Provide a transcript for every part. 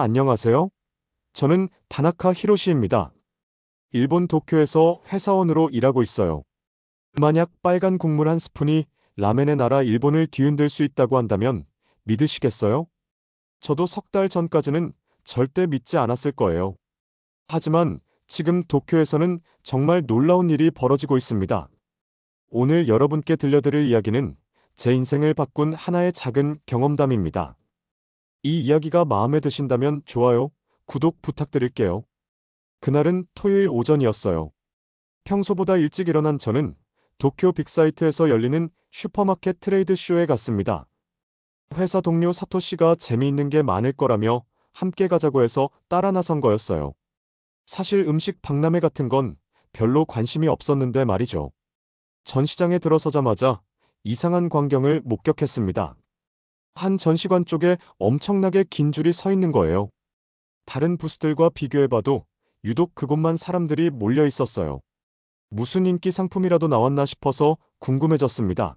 안녕하세요. 저는 다나카 히로시입니다. 일본 도쿄에서 회사원으로 일하고 있어요. 만약 빨간 국물 한 스푼이 라멘의 나라 일본을 뒤흔들 수 있다고 한다면 믿으시겠어요? 저도 석 달 전까지는 절대 믿지 않았을 거예요. 하지만 지금 도쿄에서는 정말 놀라운 일이 벌어지고 있습니다. 오늘 여러분께 들려드릴 이야기는 제 인생을 바꾼 하나의 작은 경험담입니다. 이 이야기가 마음에 드신다면 좋아요, 구독 부탁드릴게요. 그날은 토요일 오전이었어요. 평소보다 일찍 일어난 저는 도쿄 빅사이트에서 열리는 슈퍼마켓 트레이드 쇼에 갔습니다. 회사 동료 사토 씨가 재미있는 게 많을 거라며 함께 가자고 해서 따라 나선 거였어요. 사실 음식 박람회 같은 건 별로 관심이 없었는데 말이죠. 전시장에 들어서자마자 이상한 광경을 목격했습니다. 한 전시관 쪽에 엄청나게 긴 줄이 서 있는 거예요. 다른 부스들과 비교해봐도 유독 그곳만 사람들이 몰려 있었어요. 무슨 인기 상품이라도 나왔나 싶어서 궁금해졌습니다.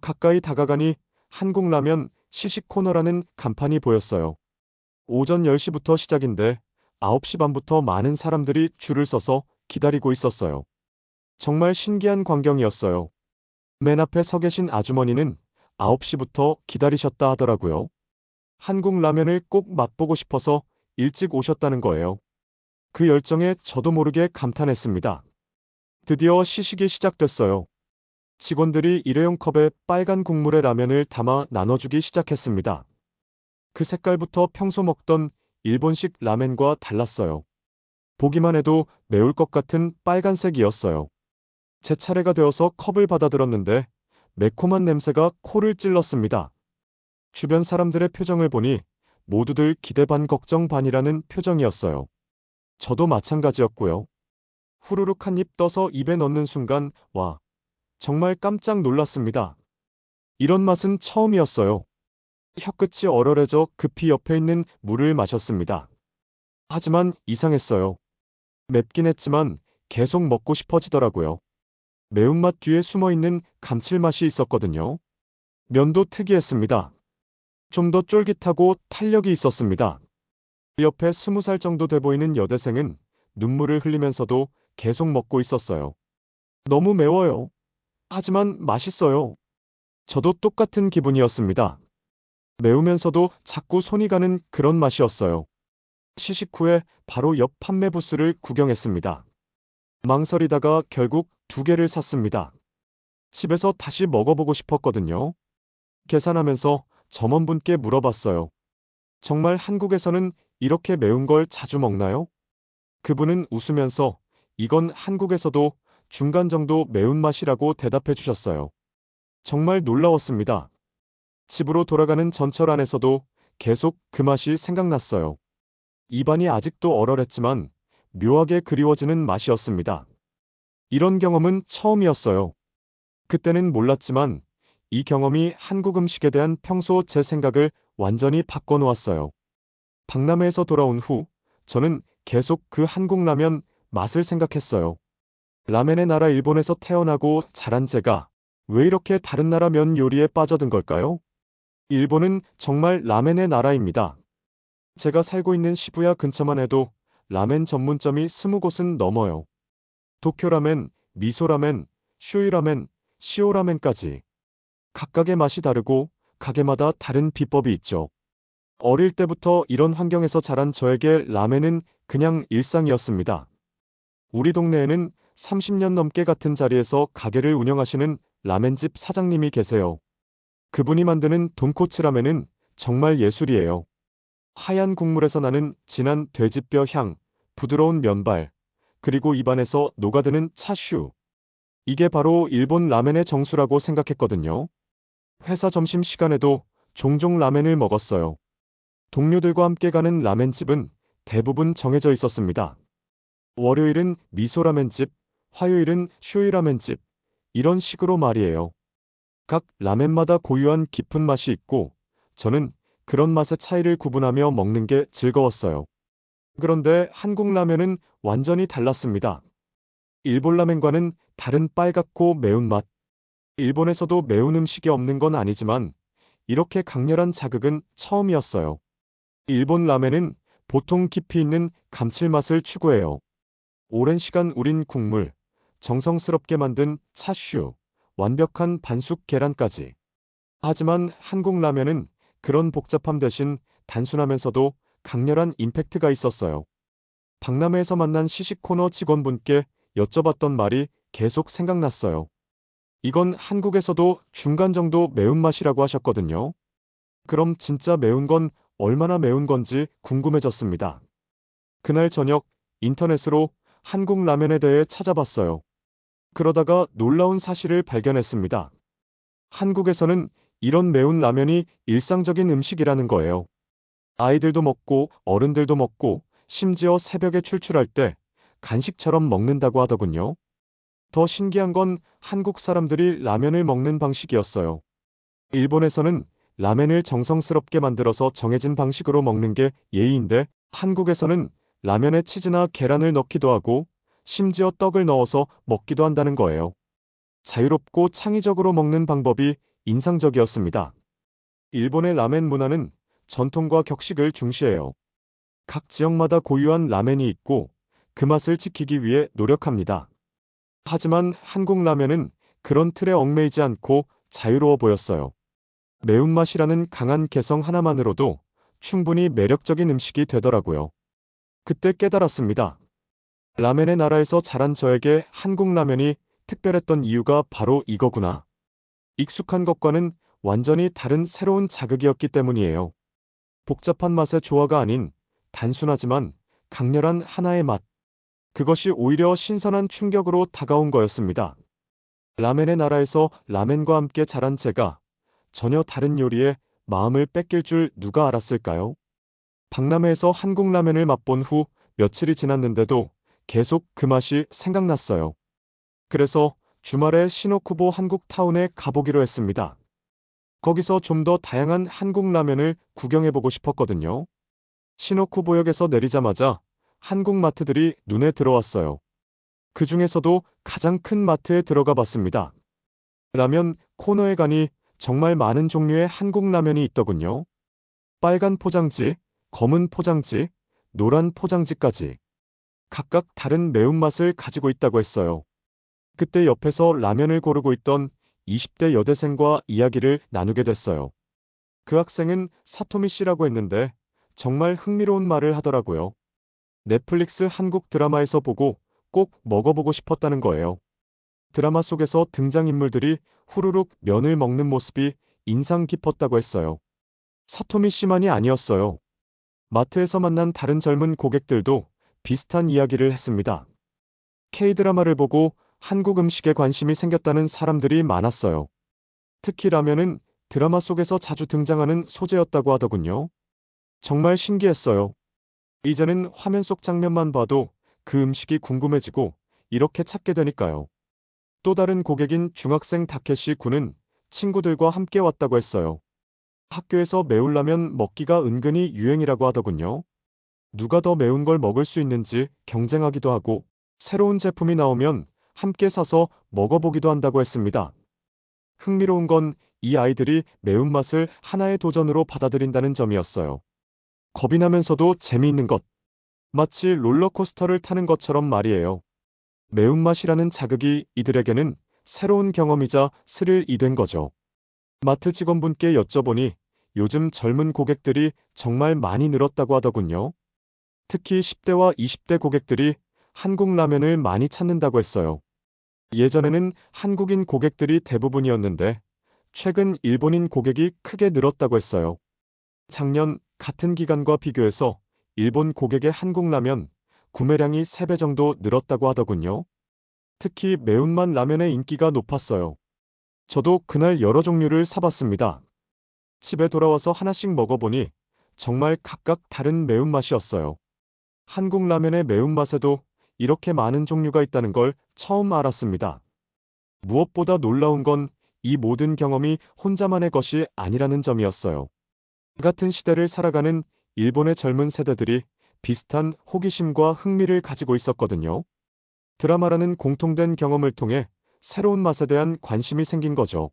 가까이 다가가니 한국라면 시식 코너라는 간판이 보였어요. 오전 10시부터 시작인데 9시 반부터 많은 사람들이 줄을 서서 기다리고 있었어요. 정말 신기한 광경이었어요. 맨 앞에 서 계신 아주머니는 9시부터 기다리셨다 하더라고요. 한국 라면을 꼭 맛보고 싶어서 일찍 오셨다는 거예요. 그 열정에 저도 모르게 감탄했습니다. 드디어 시식이 시작됐어요. 직원들이 일회용 컵에 빨간 국물의 라면을 담아 나눠주기 시작했습니다. 그 색깔부터 평소 먹던 일본식 라멘과 달랐어요. 보기만 해도 매울 것 같은 빨간색이었어요. 제 차례가 되어서 컵을 받아들었는데 매콤한 냄새가 코를 찔렀습니다. 주변 사람들의 표정을 보니 모두들 기대 반 걱정 반이라는 표정이었어요. 저도 마찬가지였고요. 후루룩 한 입 떠서 입에 넣는 순간, 와, 정말 깜짝 놀랐습니다. 이런 맛은 처음이었어요. 혀끝이 얼얼해져 급히 옆에 있는 물을 마셨습니다. 하지만 이상했어요. 맵긴 했지만 계속 먹고 싶어지더라고요. 매운맛 뒤에 숨어 있는 감칠맛이 있었거든요. 면도 특이했습니다. 좀 더 쫄깃하고 탄력이 있었습니다. 옆에 스무 살 정도 돼 보이는 여대생은 눈물을 흘리면서도 계속 먹고 있었어요. 너무 매워요. 하지만 맛있어요. 저도 똑같은 기분이었습니다. 매우면서도 자꾸 손이 가는 그런 맛이었어요. 시식 후에 바로 옆 판매 부스를 구경했습니다. 망설이다가 결국 두 개를 샀습니다. 집에서 다시 먹어보고 싶었거든요. 계산하면서 점원분께 물어봤어요. 정말 한국에서는 이렇게 매운 걸 자주 먹나요? 그분은 웃으면서 이건 한국에서도 중간 정도 매운맛이라고 대답해 주셨어요. 정말 놀라웠습니다. 집으로 돌아가는 전철 안에서도 계속 그 맛이 생각났어요. 입안이 아직도 얼얼했지만 묘하게 그리워지는 맛이었습니다. 이런 경험은 처음이었어요. 그때는 몰랐지만 이 경험이 한국 음식에 대한 평소 제 생각을 완전히 바꿔놓았어요. 박람회에서 돌아온 후 저는 계속 그 한국 라면 맛을 생각했어요. 라멘의 나라 일본에서 태어나고 자란 제가 왜 이렇게 다른 나라 면 요리에 빠져든 걸까요? 일본은 정말 라멘의 나라입니다. 제가 살고 있는 시부야 근처만 해도 라멘 전문점이 스무 곳은 넘어요. 도쿄라멘, 미소라멘, 쇼이라멘, 시오라멘까지. 각각의 맛이 다르고 가게마다 다른 비법이 있죠. 어릴 때부터 이런 환경에서 자란 저에게 라멘은 그냥 일상이었습니다. 우리 동네에는 30년 넘게 같은 자리에서 가게를 운영하시는 라멘집 사장님이 계세요. 그분이 만드는 돈코츠 라멘은 정말 예술이에요. 하얀 국물에서 나는 진한 돼지뼈 향, 부드러운 면발, 그리고 입안에서 녹아드는 차슈. 이게 바로 일본 라멘의 정수라고 생각했거든요. 회사 점심 시간에도 종종 라멘을 먹었어요. 동료들과 함께 가는 라멘집은 대부분 정해져 있었습니다. 월요일은 미소라멘집, 화요일은 쇼이라멘집, 이런 식으로 말이에요. 각 라멘마다 고유한 깊은 맛이 있고 저는 그런 맛의 차이를 구분하며 먹는 게 즐거웠어요. 그런데 한국 라면은 완전히 달랐습니다. 일본 라면과는 다른 빨갛고 매운 맛. 일본에서도 매운 음식이 없는 건 아니지만 이렇게 강렬한 자극은 처음이었어요. 일본 라멘은 보통 깊이 있는 감칠맛을 추구해요. 오랜 시간 우린 국물, 정성스럽게 만든 차슈, 완벽한 반숙 계란까지. 하지만 한국 라면은 그런 복잡함 대신 단순하면서도 강렬한 임팩트가 있었어요. 박람회에서 만난 시식 코너 직원분께 여쭤봤던 말이 계속 생각났어요. 이건 한국에서도 중간 정도 매운맛이라고 하셨거든요. 그럼 진짜 매운 건 얼마나 매운 건지 궁금해졌습니다. 그날 저녁 인터넷으로 한국 라면에 대해 찾아봤어요. 그러다가 놀라운 사실을 발견했습니다. 한국에서는 이런 매운 라면이 일상적인 음식이라는 거예요. 아이들도 먹고 어른들도 먹고 심지어 새벽에 출출할 때 간식처럼 먹는다고 하더군요. 더 신기한 건 한국 사람들이 라면을 먹는 방식이었어요. 일본에서는 라멘을 정성스럽게 만들어서 정해진 방식으로 먹는 게 예의인데 한국에서는 라면에 치즈나 계란을 넣기도 하고 심지어 떡을 넣어서 먹기도 한다는 거예요. 자유롭고 창의적으로 먹는 방법이 인상적이었습니다. 일본의 라멘 문화는 전통과 격식을 중시해요. 각 지역마다 고유한 라멘이 있고 그 맛을 지키기 위해 노력합니다. 하지만 한국 라면은 그런 틀에 얽매이지 않고 자유로워 보였어요. 매운맛이라는 강한 개성 하나만으로도 충분히 매력적인 음식이 되더라고요. 그때 깨달았습니다. 라멘의 나라에서 자란 저에게 한국 라면이 특별했던 이유가 바로 이거구나. 익숙한 것과는 완전히 다른 새로운 자극이었기 때문이에요. 복잡한 맛의 조화가 아닌 단순하지만 강렬한 하나의 맛. 그것이 오히려 신선한 충격으로 다가온 거였습니다. 라멘의 나라에서 라멘과 함께 자란 제가 전혀 다른 요리에 마음을 뺏길 줄 누가 알았을까요? 박람회에서 한국 라면을 맛본 후 며칠이 지났는데도 계속 그 맛이 생각났어요. 그래서 주말에 시노쿠보 한국타운에 가보기로 했습니다. 거기서 좀 더 다양한 한국 라면을 구경해보고 싶었거든요. 시노쿠보역에서 내리자마자 한국 마트들이 눈에 들어왔어요. 그 중에서도 가장 큰 마트에 들어가 봤습니다. 라면 코너에 가니 정말 많은 종류의 한국 라면이 있더군요. 빨간 포장지, 검은 포장지, 노란 포장지까지. 각각 다른 매운맛을 가지고 있다고 했어요. 그때 옆에서 라면을 고르고 있던 20대 여대생과 이야기를 나누게 됐어요. 그 학생은 사토미 씨라고 했는데 정말 흥미로운 말을 하더라고요. 넷플릭스 한국 드라마에서 보고 꼭 먹어보고 싶었다는 거예요. 드라마 속에서 등장인물들이 후루룩 면을 먹는 모습이 인상 깊었다고 했어요. 사토미 씨만이 아니었어요. 마트에서 만난 다른 젊은 고객들도 비슷한 이야기를 했습니다. K-드라마를 보고 한국 음식에 관심이 생겼다는 사람들이 많았어요. 특히 라면은 드라마 속에서 자주 등장하는 소재였다고 하더군요. 정말 신기했어요. 이제는 화면 속 장면만 봐도 그 음식이 궁금해지고 이렇게 찾게 되니까요. 또 다른 고객인 중학생 다케시 군은 친구들과 함께 왔다고 했어요. 학교에서 매울라면 먹기가 은근히 유행이라고 하더군요. 누가 더 매운 걸 먹을 수 있는지 경쟁하기도 하고 새로운 제품이 나오면 함께 사서 먹어보기도 한다고 했습니다. 흥미로운 건 이 아이들이 매운맛을 하나의 도전으로 받아들인다는 점이었어요. 겁이 나면서도 재미있는 것. 마치 롤러코스터를 타는 것처럼 말이에요. 매운맛이라는 자극이 이들에게는 새로운 경험이자 스릴이 된 거죠. 마트 직원분께 여쭤보니 요즘 젊은 고객들이 정말 많이 늘었다고 하더군요. 특히 10대와 20대 고객들이 한국 라면을 많이 찾는다고 했어요. 예전에는 한국인 고객들이 대부분이었는데 최근 일본인 고객이 크게 늘었다고 했어요. 작년 같은 기간과 비교해서 일본 고객의 한국 라면 구매량이 3배 정도 늘었다고 하더군요. 특히 매운맛 라면의 인기가 높았어요. 저도 그날 여러 종류를 사봤습니다. 집에 돌아와서 하나씩 먹어보니 정말 각각 다른 매운맛이었어요. 한국 라면의 매운맛에도 이렇게 많은 종류가 있다는 걸 처음 알았습니다. 무엇보다 놀라운 건 이 모든 경험이 혼자만의 것이 아니라는 점이었어요. 같은 시대를 살아가는 일본의 젊은 세대들이 비슷한 호기심과 흥미를 가지고 있었거든요. 드라마라는 공통된 경험을 통해 새로운 맛에 대한 관심이 생긴 거죠.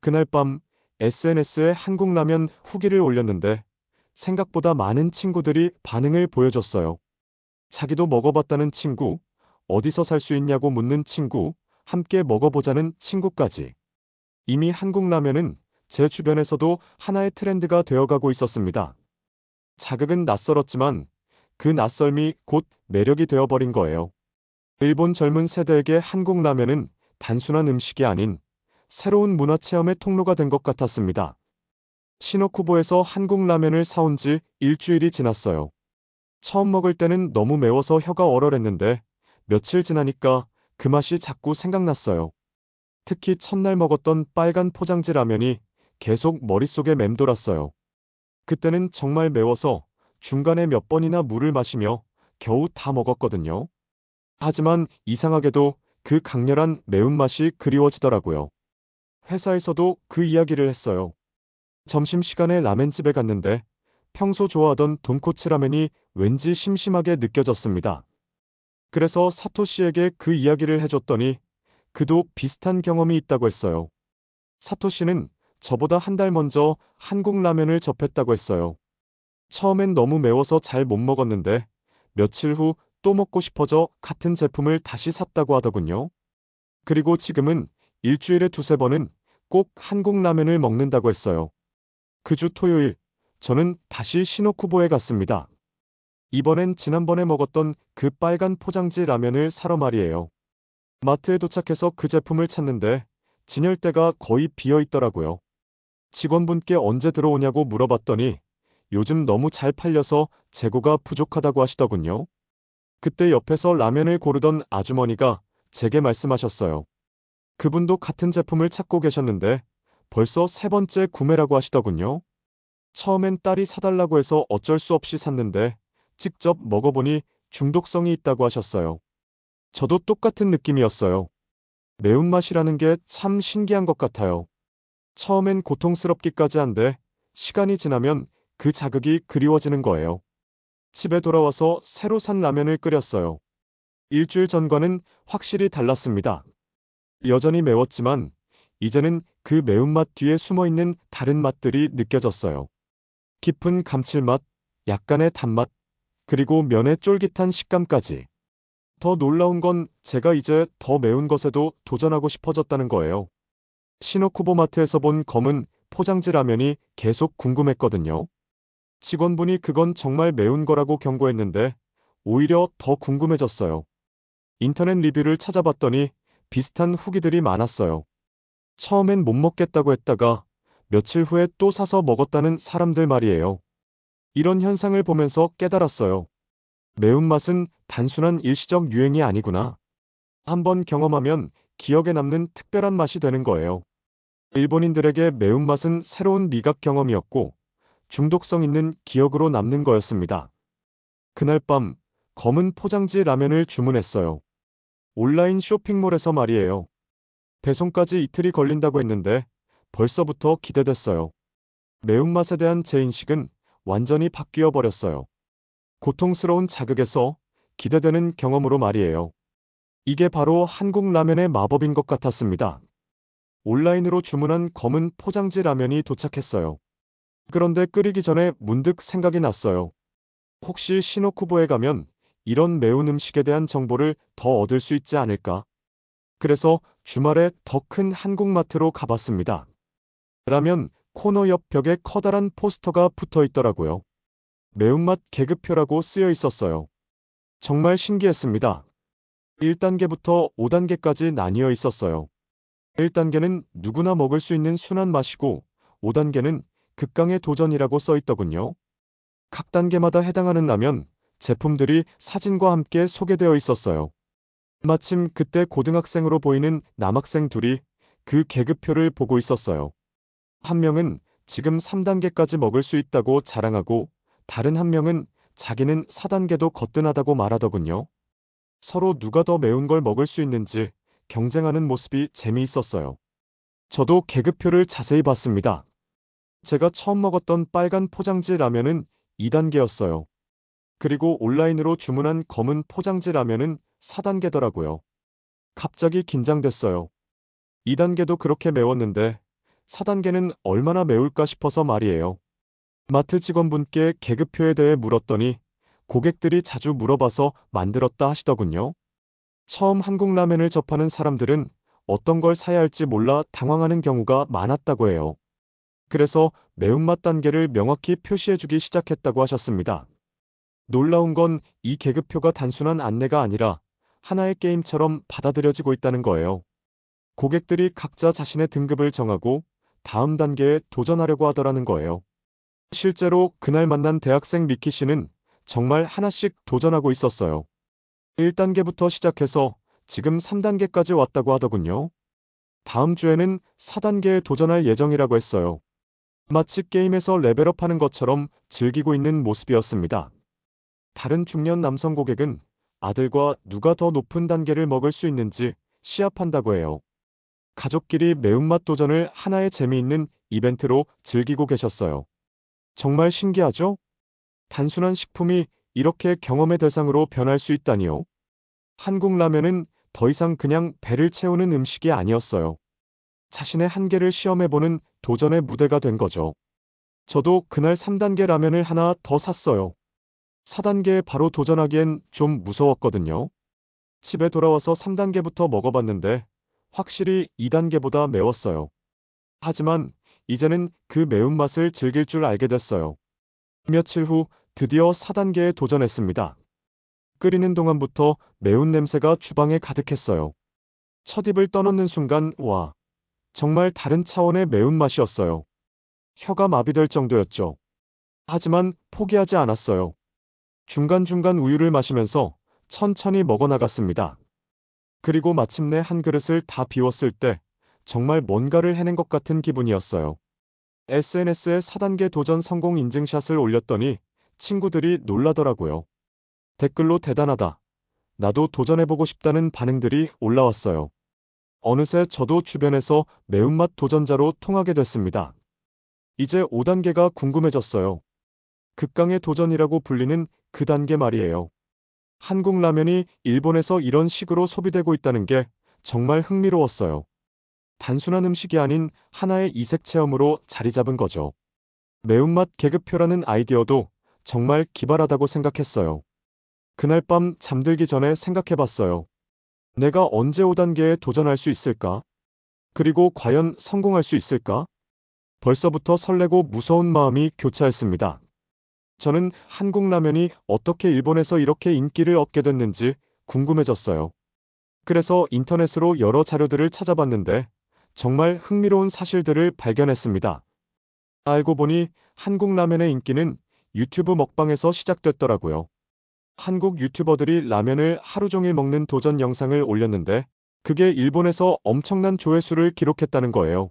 그날 밤 SNS에 한국 라면 후기를 올렸는데 생각보다 많은 친구들이 반응을 보여줬어요. 자기도 먹어봤다는 친구, 어디서 살 수 있냐고 묻는 친구, 함께 먹어보자는 친구까지. 이미 한국 라면은 제 주변에서도 하나의 트렌드가 되어가고 있었습니다. 자극은 낯설었지만 그 낯설미 곧 매력이 되어버린 거예요. 일본 젊은 세대에게 한국 라면은 단순한 음식이 아닌 새로운 문화 체험의 통로가 된 것 같았습니다. 시노쿠보에서 한국 라면을 사온 지 일주일이 지났어요. 처음 먹을 때는 너무 매워서 혀가 얼얼했는데 며칠 지나니까 그 맛이 자꾸 생각났어요. 특히 첫날 먹었던 빨간 포장지 라면이 계속 머릿속에 맴돌았어요. 그때는 정말 매워서 중간에 몇 번이나 물을 마시며 겨우 다 먹었거든요. 하지만 이상하게도 그 강렬한 매운맛이 그리워지더라고요. 회사에서도 그 이야기를 했어요. 점심시간에 라멘집에 갔는데 평소 좋아하던 돈코츠 라멘이 왠지 심심하게 느껴졌습니다. 그래서 사토씨에게 그 이야기를 해줬더니 그도 비슷한 경험이 있다고 했어요. 사토씨는 저보다 한 달 먼저 한국 라면을 접했다고 했어요. 처음엔 너무 매워서 잘 못 먹었는데 며칠 후 또 먹고 싶어져 같은 제품을 다시 샀다고 하더군요. 그리고 지금은 일주일에 두세 번은 꼭 한국 라면을 먹는다고 했어요. 그 주 토요일, 저는 다시 시노쿠보에 갔습니다. 이번엔 지난번에 먹었던 그 빨간 포장지 라면을 사러 말이에요. 마트에 도착해서 그 제품을 찾는데 진열대가 거의 비어 있더라고요. 직원분께 언제 들어오냐고 물어봤더니 요즘 너무 잘 팔려서 재고가 부족하다고 하시더군요. 그때 옆에서 라면을 고르던 아주머니가 제게 말씀하셨어요. 그분도 같은 제품을 찾고 계셨는데 벌써 세 번째 구매라고 하시더군요. 처음엔 딸이 사달라고 해서 어쩔 수 없이 샀는데 직접 먹어보니 중독성이 있다고 하셨어요. 저도 똑같은 느낌이었어요. 매운맛이라는 게 참 신기한 것 같아요. 처음엔 고통스럽기까지 한데 시간이 지나면 그 자극이 그리워지는 거예요. 집에 돌아와서 새로 산 라면을 끓였어요. 일주일 전과는 확실히 달랐습니다. 여전히 매웠지만 이제는 그 매운맛 뒤에 숨어 있는 다른 맛들이 느껴졌어요. 깊은 감칠맛, 약간의 단맛, 그리고 면의 쫄깃한 식감까지. 더 놀라운 건 제가 이제 더 매운 것에도 도전하고 싶어졌다는 거예요. 시노쿠보 마트에서 본 검은 포장지 라면이 계속 궁금했거든요. 직원분이 그건 정말 매운 거라고 경고했는데 오히려 더 궁금해졌어요. 인터넷 리뷰를 찾아봤더니 비슷한 후기들이 많았어요. 처음엔 못 먹겠다고 했다가 며칠 후에 또 사서 먹었다는 사람들 말이에요. 이런 현상을 보면서 깨달았어요. 매운맛은 단순한 일시적 유행이 아니구나. 한번 경험하면 기억에 남는 특별한 맛이 되는 거예요. 일본인들에게 매운맛은 새로운 미각 경험이었고 중독성 있는 기억으로 남는 거였습니다. 그날 밤 검은 포장지 라면을 주문했어요. 온라인 쇼핑몰에서 말이에요. 배송까지 이틀이 걸린다고 했는데 벌써부터 기대됐어요. 매운맛에 대한 제 인식은 완전히 바뀌어 버렸어요. 고통스러운 자극에서 기대되는 경험으로 말이에요. 이게 바로 한국 라면의 마법인 것 같았습니다. 온라인으로 주문한 검은 포장지 라면이 도착했어요. 그런데 끓이기 전에 문득 생각이 났어요. 혹시 시노쿠보에 가면 이런 매운 음식에 대한 정보를 더 얻을 수 있지 않을까? 그래서 주말에 더 큰 한국마트로 가봤습니다. 라면 코너 옆 벽에 커다란 포스터가 붙어 있더라고요. 매운맛 계급표라고 쓰여 있었어요. 정말 신기했습니다. 1단계부터 5단계까지 나뉘어 있었어요. 1단계는 누구나 먹을 수 있는 순한 맛이고 5단계는 극강의 도전이라고 써 있더군요. 각 단계마다 해당하는 라면, 제품들이 사진과 함께 소개되어 있었어요. 마침 그때 고등학생으로 보이는 남학생 둘이 그 계급표를 보고 있었어요. 한 명은 지금 3단계까지 먹을 수 있다고 자랑하고 다른 한 명은 자기는 4단계도 거뜬하다고 말하더군요. 서로 누가 더 매운 걸 먹을 수 있는지 경쟁하는 모습이 재미있었어요. 저도 계급표를 자세히 봤습니다. 제가 처음 먹었던 빨간 포장지 라면은 2단계였어요. 그리고 온라인으로 주문한 검은 포장지 라면은 4단계더라고요. 갑자기 긴장됐어요. 2단계도 그렇게 매웠는데 4단계는 얼마나 매울까 싶어서 말이에요. 마트 직원분께 계급표에 대해 물었더니 고객들이 자주 물어봐서 만들었다 하시더군요. 처음 한국 라면을 접하는 사람들은 어떤 걸 사야 할지 몰라 당황하는 경우가 많았다고 해요. 그래서 매운맛 단계를 명확히 표시해주기 시작했다고 하셨습니다. 놀라운 건 이 계급표가 단순한 안내가 아니라 하나의 게임처럼 받아들여지고 있다는 거예요. 고객들이 각자 자신의 등급을 정하고 다음 단계에 도전하려고 하더라는 거예요. 실제로 그날 만난 대학생 미키 씨는 정말 하나씩 도전하고 있었어요. 1단계부터 시작해서 지금 3단계까지 왔다고 하더군요. 다음 주에는 4단계에 도전할 예정이라고 했어요. 마치 게임에서 레벨업 하는 것처럼 즐기고 있는 모습이었습니다. 다른 중년 남성 고객은 아들과 누가 더 높은 단계를 먹을 수 있는지 시합한다고 해요. 가족끼리 매운맛 도전을 하나의 재미있는 이벤트로 즐기고 계셨어요. 정말 신기하죠? 단순한 식품이 이렇게 경험의 대상으로 변할 수 있다니요. 한국 라면은 더 이상 그냥 배를 채우는 음식이 아니었어요. 자신의 한계를 시험해보는 도전의 무대가 된 거죠. 저도 그날 3단계 라면을 하나 더 샀어요. 4단계에 바로 도전하기엔 좀 무서웠거든요. 집에 돌아와서 3단계부터 먹어봤는데 확실히 2단계보다 매웠어요. 하지만 이제는 그 매운맛을 즐길 줄 알게 됐어요. 며칠 후 드디어 4단계에 도전했습니다. 끓이는 동안부터 매운 냄새가 주방에 가득했어요. 첫 입을 떠놓는 순간, 와, 정말 다른 차원의 매운맛이었어요. 혀가 마비될 정도였죠. 하지만 포기하지 않았어요. 중간중간 우유를 마시면서 천천히 먹어나갔습니다. 그리고 마침내 한 그릇을 다 비웠을 때 정말 뭔가를 해낸 것 같은 기분이었어요. SNS에 4단계 도전 성공 인증샷을 올렸더니 친구들이 놀라더라고요. 댓글로 대단하다. 나도 도전해보고 싶다는 반응들이 올라왔어요. 어느새 저도 주변에서 매운맛 도전자로 통하게 됐습니다. 이제 5단계가 궁금해졌어요. 극강의 도전이라고 불리는 그 단계 말이에요. 한국 라면이 일본에서 이런 식으로 소비되고 있다는 게 정말 흥미로웠어요. 단순한 음식이 아닌 하나의 이색 체험으로 자리 잡은 거죠. 매운맛 계급표라는 아이디어도 정말 기발하다고 생각했어요. 그날 밤 잠들기 전에 생각해 봤어요. 내가 언제 5단계에 도전할 수 있을까? 그리고 과연 성공할 수 있을까? 벌써부터 설레고 무서운 마음이 교차했습니다. 저는 한국 라면이 어떻게 일본에서 이렇게 인기를 얻게 됐는지 궁금해졌어요. 그래서 인터넷으로 여러 자료들을 찾아봤는데 정말 흥미로운 사실들을 발견했습니다. 알고 보니 한국 라면의 인기는 유튜브 먹방에서 시작됐더라고요. 한국 유튜버들이 라면을 하루 종일 먹는 도전 영상을 올렸는데 그게 일본에서 엄청난 조회수를 기록했다는 거예요.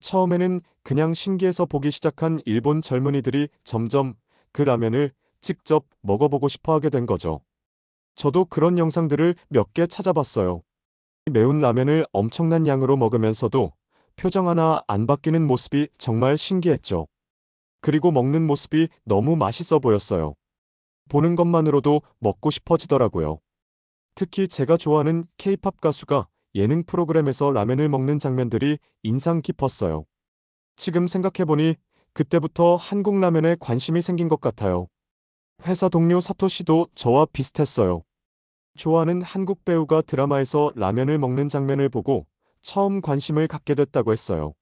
처음에는 그냥 신기해서 보기 시작한 일본 젊은이들이 점점 그 라면을 직접 먹어보고 싶어 하게 된 거죠. 저도 그런 영상들을 몇 개 찾아봤어요. 매운 라면을 엄청난 양으로 먹으면서도 표정 하나 안 바뀌는 모습이 정말 신기했죠. 그리고 먹는 모습이 너무 맛있어 보였어요. 보는 것만으로도 먹고 싶어지더라고요. 특히 제가 좋아하는 케이팝 가수가 예능 프로그램에서 라면을 먹는 장면들이 인상 깊었어요. 지금 생각해보니 그때부터 한국 라면에 관심이 생긴 것 같아요. 회사 동료 사토 씨도 저와 비슷했어요. 좋아하는 한국 배우가 드라마에서 라면을 먹는 장면을 보고 처음 관심을 갖게 됐다고 했어요.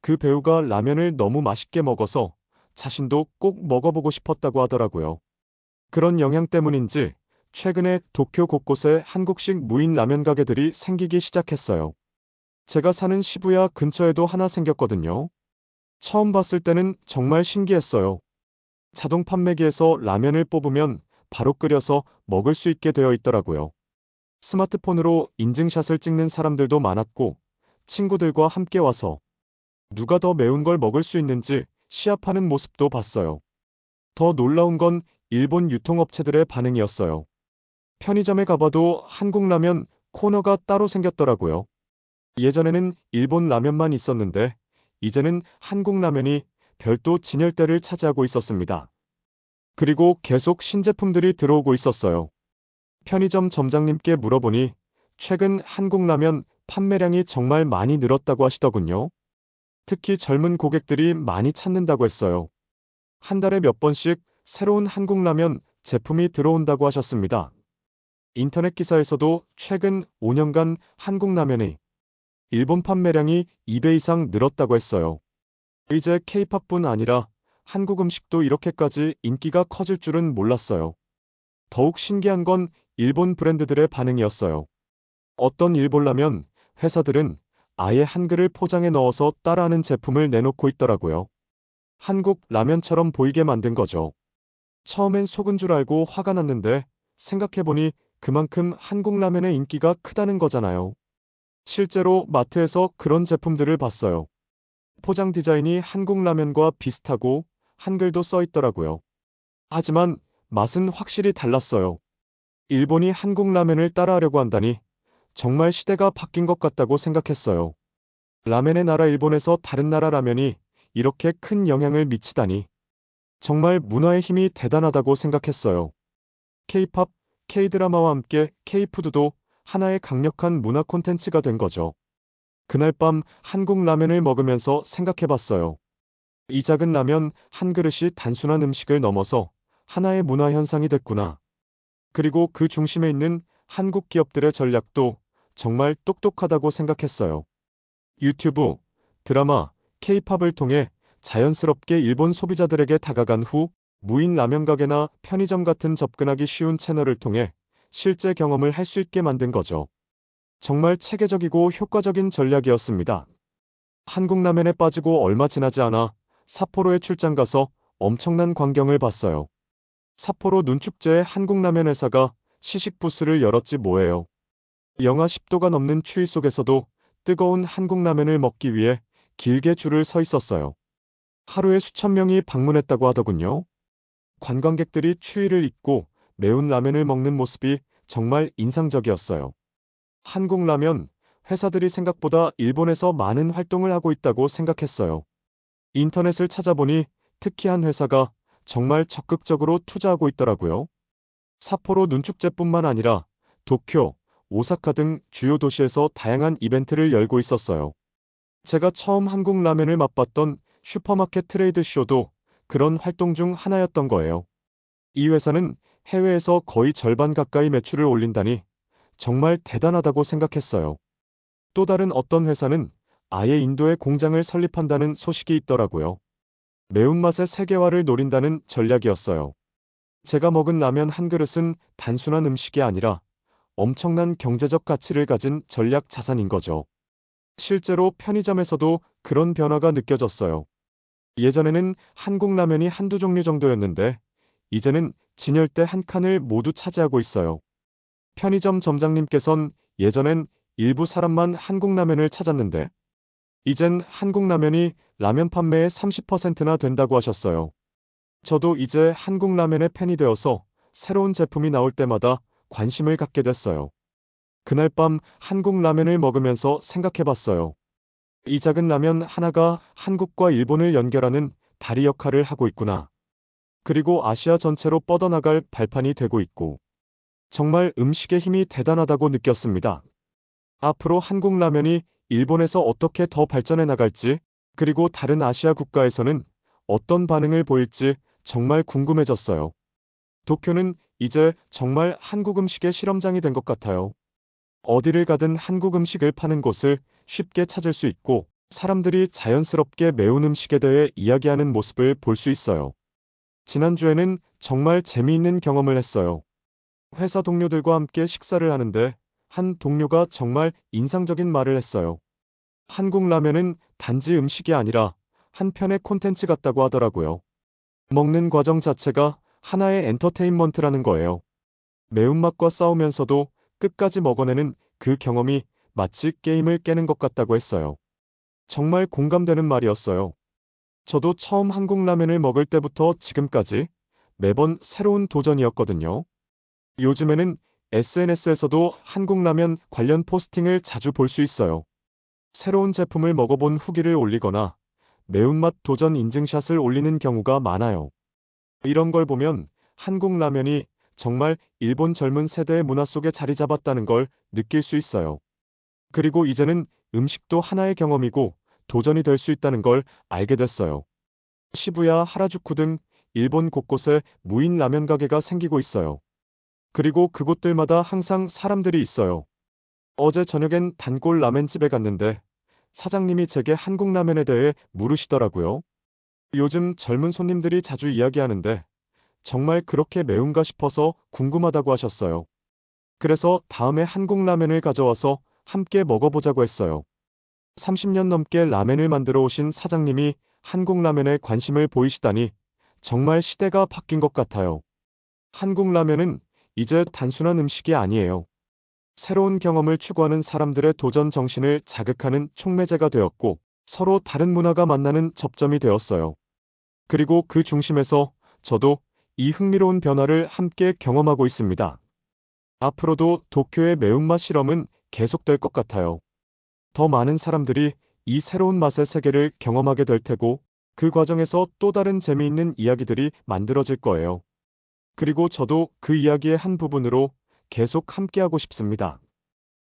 그 배우가 라면을 너무 맛있게 먹어서 자신도 꼭 먹어보고 싶었다고 하더라고요. 그런 영향 때문인지 최근에 도쿄 곳곳에 한국식 무인 라면 가게들이 생기기 시작했어요. 제가 사는 시부야 근처에도 하나 생겼거든요. 처음 봤을 때는 정말 신기했어요. 자동 판매기에서 라면을 뽑으면 바로 끓여서 먹을 수 있게 되어 있더라고요. 스마트폰으로 인증샷을 찍는 사람들도 많았고 친구들과 함께 와서 누가 더 매운 걸 먹을 수 있는지 시합하는 모습도 봤어요. 더 놀라운 건 일본 유통업체들의 반응이었어요. 편의점에 가봐도 한국 라면 코너가 따로 생겼더라고요. 예전에는 일본 라면만 있었는데 이제는 한국 라면이 별도 진열대를 차지하고 있었습니다. 그리고 계속 신제품들이 들어오고 있었어요. 편의점 점장님께 물어보니 최근 한국 라면 판매량이 정말 많이 늘었다고 하시더군요. 특히 젊은 고객들이 많이 찾는다고 했어요. 한 달에 몇 번씩 새로운 한국 라면 제품이 들어온다고 하셨습니다. 인터넷 기사에서도 최근 5년간 한국 라면의 일본 판매량이 2배 이상 늘었다고 했어요. 이제 케이팝뿐 아니라 한국 음식도 이렇게까지 인기가 커질 줄은 몰랐어요. 더욱 신기한 건 일본 브랜드들의 반응이었어요. 어떤 일본 라면 회사들은 아예 한글을 포장해 넣어서 따라하는 제품을 내놓고 있더라고요. 한국 라면처럼 보이게 만든 거죠. 처음엔 속은 줄 알고 화가 났는데 생각해보니 그만큼 한국 라면의 인기가 크다는 거잖아요. 실제로 마트에서 그런 제품들을 봤어요. 포장 디자인이 한국 라면과 비슷하고 한글도 써 있더라고요. 하지만 맛은 확실히 달랐어요. 일본이 한국 라면을 따라하려고 한다니 정말 시대가 바뀐 것 같다고 생각했어요. 라멘의 나라 일본에서 다른 나라 라면이 이렇게 큰 영향을 미치다니 정말 문화의 힘이 대단하다고 생각했어요. K-팝, K-드라마와 함께 K-푸드도 하나의 강력한 문화 콘텐츠가 된 거죠. 그날 밤 한국 라면을 먹으면서 생각해봤어요. 이 작은 라면 한 그릇이 단순한 음식을 넘어서 하나의 문화 현상이 됐구나. 그리고 그 중심에 있는 한국 기업들의 전략도 정말 똑똑하다고 생각했어요. 유튜브, 드라마, 케이팝을 통해 자연스럽게 일본 소비자들에게 다가간 후 무인 라면 가게나 편의점 같은 접근하기 쉬운 채널을 통해 실제 경험을 할 수 있게 만든 거죠. 정말 체계적이고 효과적인 전략이었습니다. 한국 라면에 빠지고 얼마 지나지 않아 삿포로에 출장 가서 엄청난 광경을 봤어요. 삿포로 눈축제에 한국 라면 회사가 시식 부스를 열었지 뭐예요. 영하 10도가 넘는 추위 속에서도 뜨거운 한국 라면을 먹기 위해 길게 줄을 서 있었어요. 하루에 수천 명이 방문했다고 하더군요. 관광객들이 추위를 잊고 매운 라면을 먹는 모습이 정말 인상적이었어요. 한국 라면 회사들이 생각보다 일본에서 많은 활동을 하고 있다고 생각했어요. 인터넷을 찾아보니 특히 한 회사가 정말 적극적으로 투자하고 있더라고요. 삿포로 눈축제뿐만 아니라 도쿄, 오사카 등 주요 도시에서 다양한 이벤트를 열고 있었어요. 제가 처음 한국 라면을 맛봤던 슈퍼마켓 트레이드 쇼도 그런 활동 중 하나였던 거예요. 이 회사는 해외에서 거의 절반 가까이 매출을 올린다니 정말 대단하다고 생각했어요. 또 다른 어떤 회사는 아예 인도에 공장을 설립한다는 소식이 있더라고요. 매운맛의 세계화를 노린다는 전략이었어요. 제가 먹은 라면 한 그릇은 단순한 음식이 아니라 엄청난 경제적 가치를 가진 전략 자산인 거죠. 실제로 편의점에서도 그런 변화가 느껴졌어요. 예전에는 한국 라면이 한두 종류 정도였는데 이제는 진열대 한 칸을 모두 차지하고 있어요. 편의점 점장님께선 예전엔 일부 사람만 한국 라면을 찾았는데 이젠 한국 라면이 라면 판매의 30%나 된다고 하셨어요. 저도 이제 한국 라면의 팬이 되어서 새로운 제품이 나올 때마다 관심을 갖게 됐어요. 그날 밤 한국 라면을 먹으면서 생각해 봤어요. 이 작은 라면 하나가 한국과 일본을 연결하는 다리 역할을 하고 있구나. 그리고 아시아 전체로 뻗어나갈 발판이 되고 있고. 정말 음식의 힘이 대단하다고 느꼈습니다. 앞으로 한국 라면이 일본에서 어떻게 더 발전해 나갈지, 그리고 다른 아시아 국가에서는 어떤 반응을 보일지 정말 궁금해졌어요. 도쿄는 이제 정말 한국 음식의 실험장이 된 것 같아요. 어디를 가든 한국 음식을 파는 곳을 쉽게 찾을 수 있고 사람들이 자연스럽게 매운 음식에 대해 이야기하는 모습을 볼 수 있어요. 지난주에는 정말 재미있는 경험을 했어요. 회사 동료들과 함께 식사를 하는데 한 동료가 정말 인상적인 말을 했어요. 한국 라면은 단지 음식이 아니라 한편의 콘텐츠 같다고 하더라고요. 먹는 과정 자체가 하나의 엔터테인먼트라는 거예요. 매운맛과 싸우면서도 끝까지 먹어내는 그 경험이 마치 게임을 깨는 것 같다고 했어요. 정말 공감되는 말이었어요. 저도 처음 한국 라면을 먹을 때부터 지금까지 매번 새로운 도전이었거든요. 요즘에는 SNS에서도 한국 라면 관련 포스팅을 자주 볼 수 있어요. 새로운 제품을 먹어본 후기를 올리거나 매운맛 도전 인증샷을 올리는 경우가 많아요. 이런 걸 보면 한국 라면이 정말 일본 젊은 세대의 문화 속에 자리 잡았다는 걸 느낄 수 있어요. 그리고 이제는 음식도 하나의 경험이고 도전이 될 수 있다는 걸 알게 됐어요. 시부야, 하라주쿠 등 일본 곳곳에 무인 라면 가게가 생기고 있어요. 그리고 그곳들마다 항상 사람들이 있어요. 어제 저녁엔 단골 라멘집에 갔는데 사장님이 제게 한국 라면에 대해 물으시더라고요. 요즘 젊은 손님들이 자주 이야기하는데 정말 그렇게 매운가 싶어서 궁금하다고 하셨어요. 그래서 다음에 한국 라면을 가져와서 함께 먹어보자고 했어요. 30년 넘게 라멘을 만들어 오신 사장님이 한국 라면에 관심을 보이시다니 정말 시대가 바뀐 것 같아요. 한국 라면은 이제 단순한 음식이 아니에요. 새로운 경험을 추구하는 사람들의 도전 정신을 자극하는 촉매제가 되었고 서로 다른 문화가 만나는 접점이 되었어요. 그리고 그 중심에서 저도 이 흥미로운 변화를 함께 경험하고 있습니다. 앞으로도 도쿄의 매운맛 실험은 계속될 것 같아요. 더 많은 사람들이 이 새로운 맛의 세계를 경험하게 될 테고 그 과정에서 또 다른 재미있는 이야기들이 만들어질 거예요. 그리고 저도 그 이야기의 한 부분으로 계속 함께하고 싶습니다.